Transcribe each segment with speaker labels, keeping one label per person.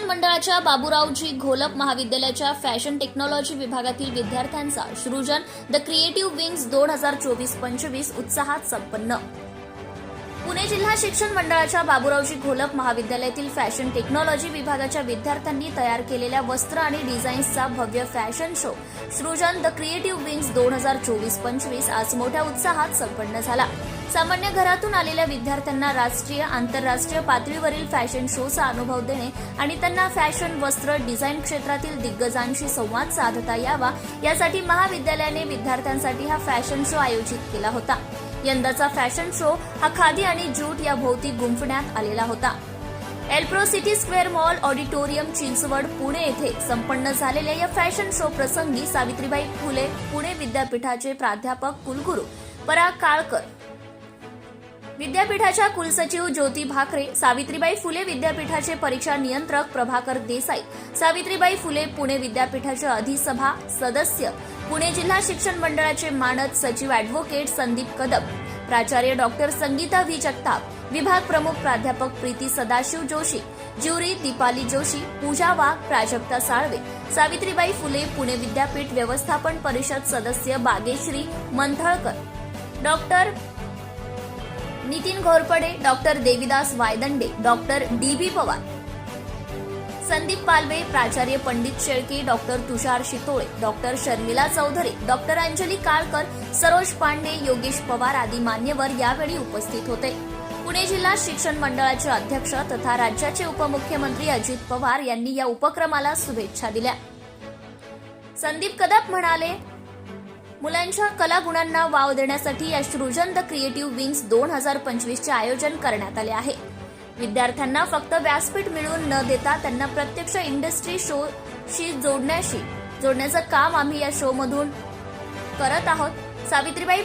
Speaker 1: शिक्षण मंडळाच्या बाबूरावजी घोलप महाविद्यालयाच्या फॅशन टेक्नॉलॉजी विभागातील विद्यार्थ्यांचा सृजन द क्रिएटिव्ह विंग्स दोन हजार चोवीस पंचवीस उत्साहात संपन्न. पुणे जिल्हा शिक्षण मंडळाच्या बाबूरावजी घोलप महाविद्यालयातील फॅशन टेक्नॉलॉजी विभागाच्या विद्यार्थ्यांनी तयार केलेल्या वस्त्र आणि डिझाईन्सचा भव्य fashion show Srujan the creative wings दोन हजार चोवीस पंचवीस आज मोठ्या उत्साहात संपन्न झाला. सामान्य घरातून आलेल्या विद्यार्थ्यांना राष्ट्रीय आंतरराष्ट्रीय पातळीवरील फॅशन शोचा अनुभव देणे आणि त्यांना फॅशन वस्त्र डिझाईन क्षेत्रातील दिग्गजांशी संवाद साधता यावा यासाठी महाविद्यालयाने विद्यार्थ्यांसाठी हा फॅशन शो आयोजित केला होता. यंदाचा फॅशन शो हा खादी आणि ज्यूट या भोवती गुंफण्यात आलेला होता. Elpro city square mall auditorium Chinchwad Pune येथे संपन्न झालेल्या या फॅशन शो प्रसंगी सावित्रीबाई फुले पुणे विद्यापीठाचे प्राध्यापक कुलगुरू पराग काळकर विद्यापीठाच्या कुलसचिव ज्योती भाकरे सावित्रीबाई फुले विद्यापीठाचे परीक्षा नियंत्रक प्रभाकर देसाई सावित्रीबाई फुले पुणे विद्यापीठाचे अधिसभा सदस्य पुणे जिल्हा शिक्षण मंडळाचे मानद सचिव अॅडव्होकेट संदीप कदम प्राचार्य डॉक्टर संगीता व्ही. जगताप विभाग प्रमुख प्राध्यापक प्रीती सदाशिव जोशी ज्युरी दीपाली जोशी पूजा वाघ प्राजक्ता साळवे सावित्रीबाई फुले पुणे विद्यापीठ व्यवस्थापन परिषद सदस्य Bageshri Manthalkar doctor Nitin Ghorpade doctor Devidas Waydande doctor D B Pawar. Sandeep Palve प्राचार्य Pandit Shelke doctor Tushar Shitole doctor Sharmila Chaudhari doctor Anjali Kalkar Saroj Pande Yogesh Pawar आदी मान्यवर यावेळी उपस्थित होते. पुणे जिल्हा शिक्षण मंडळाचे अध्यक्ष तथा राज्याचे उपमुख्यमंत्री अजित पवार यांनी या उपक्रमाला शुभेच्छा दिल्या. संदीप कदप म्हणाले मुलांच्या कलागुणांना वाव देण्यासाठी या सृजन द क्रिएटिव्ह विंग्स दोन हजार पंचवीसचे आयोजन करण्यात आले आहे. विद्यार्थ्यांना फक्त व्यासपीठ मिळवून न देता त्यांना प्रत्यक्ष इंडस्ट्री शोशी जोडण्याशी जोडण्याचं काम आम्ही या शो मधून करत आहोत. सावित्रीबाई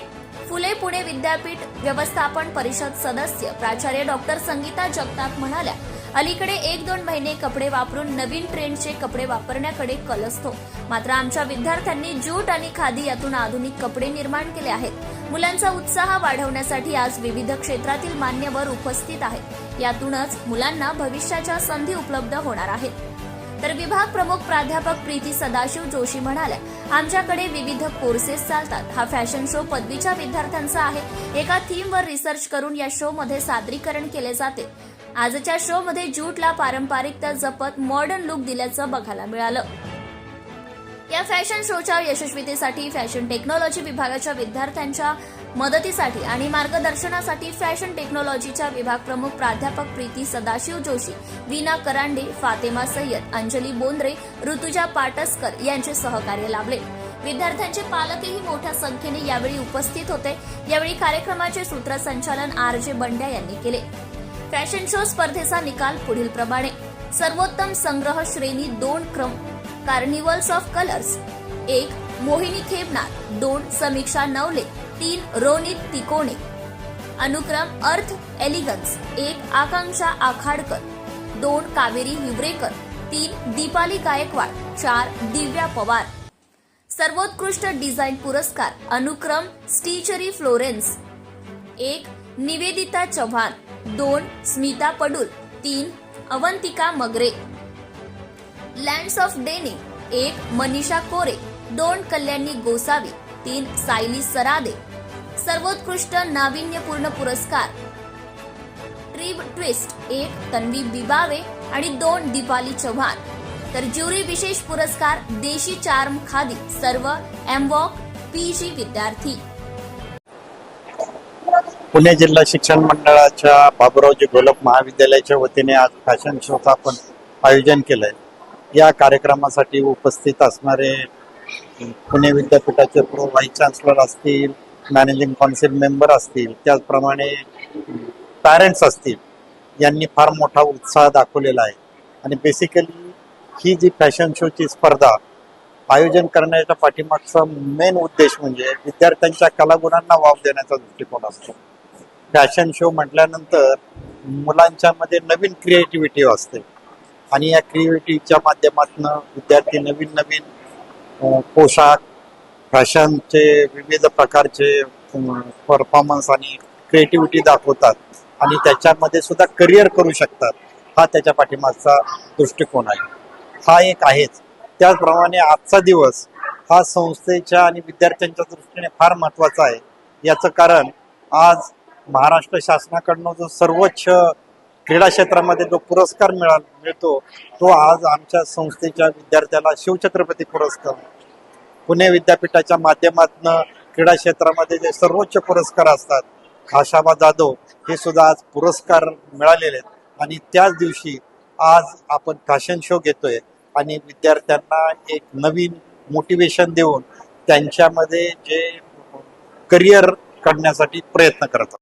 Speaker 1: फुले पुणे विद्यापीठ व्यवस्थापन परिषद सदस्य प्राचार्य डॉक्टर संगीता जगताप म्हणाल्या अलीकडे एक दोन महिने कपडे वापरून नवीन ट्रेंडचे कपडे वापरण्याकडे कल असतो मात्र आमच्या विद्यार्थ्यांनी जूट आणि खादी यातून आधुनिक कपडे निर्माण केले आहेत. मुलांचा उत्साह वाढवण्यासाठी आज विविध क्षेत्रातील मान्यवर उपस्थित आहेत. यातूनच मुलांना भविष्याच्या संधी उपलब्ध होणार आहेत. तर विभाग प्रमुख प्राध्यापक प्रीती सदाशिव जोशी म्हणाल्या आमच्याकडे विविध कोर्सेस चालतात. हा फॅशन शो पदवीच्या विद्यार्थ्यांचा आहे. एका थीमवर रिसर्च करून या शो मध्ये सादरीकरण केले जाते. आजच्या शो मध्ये ज्यूटला पारंपरिकता जपत मॉडर्न लुक दिल्याचं बघायला मिळालं. या फॅशन शोच्या यशस्वीतेसाठी फॅशन टेक्नॉलॉजी विभागाच्या विद्यार्थ्यांच्या मदतीसाठी आणि मार्गदर्शनासाठी फॅशन टेक्नॉलॉजीच्या विभाग प्रमुख प्राध्यापक प्रीती सदाशिव जोशी वीना करांडे फातेमा सय्यद अंजली बोंद्रे ऋतुजा पाटसकर यांचे सहकार्य लाभले. विद्यार्थ्यांचे पालकही मोठ्या संख्येने यावेळी उपस्थित होते. यावेळी कार्यक्रमाचे सूत्रसंचालन आर जे बंड्या यांनी केले. फॅशन शो स्पर्धेचा निकाल पुढील प्रमाणे. सर्वोत्तम संग्रह श्रेणी दोन क्रम कार्निवल्स ऑफ कलर्स एक मोहिनी खेबनार. दोन समीक्षा नवले. तीन रोनित तिकोणे. अनुक्रम अर्थ एलिगन्स एक आकांक्षा आखाडकर. दोन कावेरी हिवरेकर तीन दीपाली गायकवाड. चार दिव्या पवार. सर्वोत्कृष्ट डिझाईन पुरस्कार अनुक्रम स्टीचरी फ्लोरेन्स. एक निवेदिता चव्हाण. दोन स्मिता पडुल. तीन अवंतिका मगरे. लँड्स ऑफ डेने एक मनीषा कोरे. दोन कल्याणी गोसावी. तीन सायली सरादे. सर्वोत्कृष्ट नाविन्यपूर्ण पुरस्कार. ट्रीब ट्विस्ट एक तन्वी बिबावे आणि दोन दीपाली चव्हाण. तर ज्युरी विशेष पुरस्कार देशी चार्म खादी सर्व एमवॉक पीजी विद्यार्थी.
Speaker 2: पुणे जिल्हा शिक्षण मंडळाच्या बाबुरावजी घोलप महाविद्यालयाच्या वतीने आज फॅशन शोचं आपण आयोजन केलंय. या कार्यक्रमासाठी उपस्थित असणारे पुणे विद्यापीठाचे प्रो व्हाईस चान्सलर असतील मॅनेजिंग कौन्सिल मेंबर असतील त्याचप्रमाणे पॅरेंट्स असतील यांनी फार मोठा उत्साह दाखवलेला आहे. आणि बेसिकली ही जी फॅशन शोची स्पर्धा आयोजन करण्याच्या पाठीमागचा मेन उद्देश म्हणजे विद्यार्थ्यांच्या कलागुणांना वाव देण्याचा दृष्टिकोन असतो. फॅशन शो म्हटल्यानंतर मुलांच्या मध्ये नवीन क्रिएटिव्हिटी असते आणि या क्रिएटिव्हिटीच्या माध्यमातून विद्यार्थी नवीन नवीन पोशाख फॅशनचे विविध प्रकारचे परफॉर्मन्स आणि क्रिएटिव्हिटी दाखवतात. आणि त्याच्यामध्ये सुद्धा करिअर करू शकतात. हा त्याच्या पाठीमागचा दृष्टिकोन आहे. हा एक आहेच. त्याचप्रमाणे आजचा दिवस हा संस्थेच्या आणि विद्यार्थ्यांच्या दृष्टीने फार महत्त्वाचा आहे. याचं कारण आज महाराष्ट्र शासनाकडनं जो सर्वोच्च क्रीडा क्षेत्रामध्ये जो पुरस्कार मिळा मिळतो तो आज आमच्या संस्थेच्या विद्यार्थ्याला शिवछत्रपती पुरस्कार. पुणे विद्यापीठाच्या माध्यमातून क्रीडा क्षेत्रामध्ये जे सर्वोच्च पुरस्कार असतात आशाबा जाधव हे सुद्धा आज पुरस्कार मिळालेले आहेत. आणि त्याच दिवशी आज आपण फॅशन शो घेतोय आणि विद्यार्थ्यांना एक नवीन मोटिवेशन देऊन त्यांच्यामध्ये जे करिअर करण्यासाठी प्रयत्न करतात